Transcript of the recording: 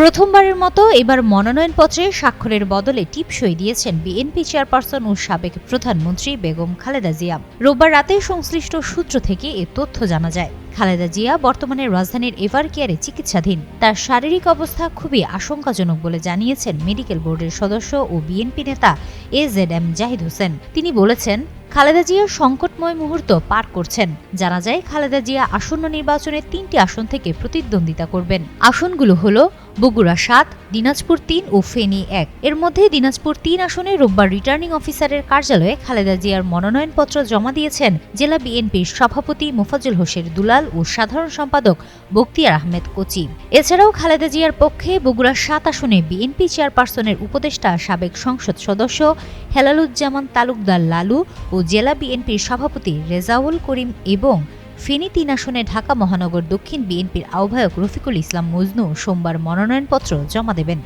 প্রথমবারের মতো এবার মনোনয়নপত্রে স্বাক্ষরের বদলে টিপসই দিয়েছেন বিএনপি চেয়ারপারসন ও সাবেক প্রধানমন্ত্রী বেগম খালেদা জিয়া। রোববার রাতে সংশ্লিষ্ট সূত্র থেকে এ তথ্য জানা যায়। খালেদা জিয়া বর্তমানে রাজধানীর এভার কেয়ারে চিকিৎসাধীন। তার শারীরিক অবস্থা খুবই আশঙ্কাজনক বলে জানিয়েছেন মেডিকেল বোর্ডের সদস্য ও বিএনপি নেতা A Z M Zahid Hossain. তিনি বলেছেন, খালেদা জিয়া সংকটময় মুহূর্ত পার করছেন। জানা যায়, খালেদা জিয়া আসন্ন নির্বাচনে তিনটি আসন থেকে প্রতিদ্বন্দ্বিতা করবেন। আসনগুলো হলো বগুড়া সাত, দিনাজপুর তিন ও ফেনী এক। এর মধ্যে দিনাজপুর তিন আসনে রোববার রিটার্নিং অফিসারের কার্যালয়ে খালেদা জিয়ার মনোনয়নপত্র জমা দিয়েছেন জেলা বিএনপির সভাপতি মোফাজ্জল হোসেন দুলাল ও সাধারণ সম্পাদক বক্তিয়ার আহমেদ কোচি এছাড়াও খালেদা জিয়ার পক্ষে বগুড়া সাত আসনে বিএনপি চেয়ারপারসনের উপদেষ্টা, সাবেক সংসদ সদস্য হেলালুজ্জামান তালুকদার লালু ও জেলা বিএনপির সভাপতি রেজাউল করিম এবং ফেনী তিন আসনে ঢাকা মহানগর দক্ষিণ বিএনপির আহ্বায়ক রফিকুল ইসলাম মজনু সোমবার মনোনয়নপত্র জমা দেবেন।